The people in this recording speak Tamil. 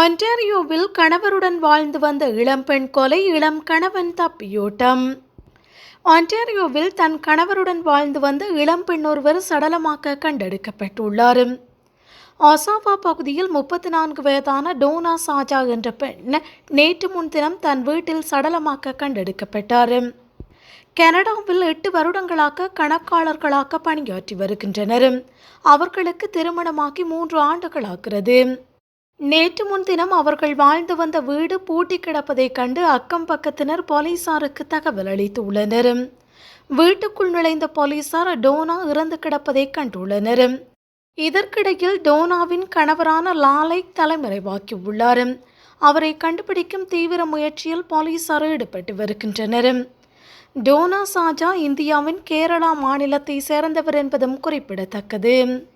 ஒன்டாரியோவில் கணவருடன் வாழ்ந்து வந்த இளம்பெண் கொலை இளம் கணவன் தப்பியோட்டம். ஒன்டாரியோவில் தன் கணவருடன் வாழ்ந்து வந்த இளம்பெண் ஒருவர் சடலமாக கண்டெடுக்கப்பட்டுள்ளார். ஒசாவா பகுதியில் முப்பத்தி நான்கு வயதான டோனா சாஜா என்ற பெண் நேற்று முன்தினம் தன் வீட்டில் சடலமாக கண்டெடுக்கப்பட்டார். கனடாவில் எட்டு வருடங்களாக கணக்காளர்களாக பணியாற்றி வருகின்றனர். அவர்களுக்கு திருமணமாகி மூன்று ஆண்டுகளாகிறது. நேற்று முன்தினம் அவர்கள் வாழ்ந்து வந்த வீடு பூட்டி கிடப்பதைக் கண்டு அக்கம் பக்கத்தினர் போலீசாருக்கு தகவல் அளித்துள்ளனர். வீட்டுக்குள் நுழைந்த போலீசார் டோனா இறந்து கிடப்பதை கண்டுள்ளனர். இதற்கிடையில் டோனாவின் கணவரான லாலை தலைமறைவாக்கியுள்ளார். அவரை கண்டுபிடிக்கும் தீவிர முயற்சியில் போலீசார் ஈடுபட்டு வருகின்றனர். டோனா சாஜா இந்தியாவின் கேரளா மாநிலத்தை சேர்ந்தவர் என்பதும் குறிப்பிடத்தக்கது.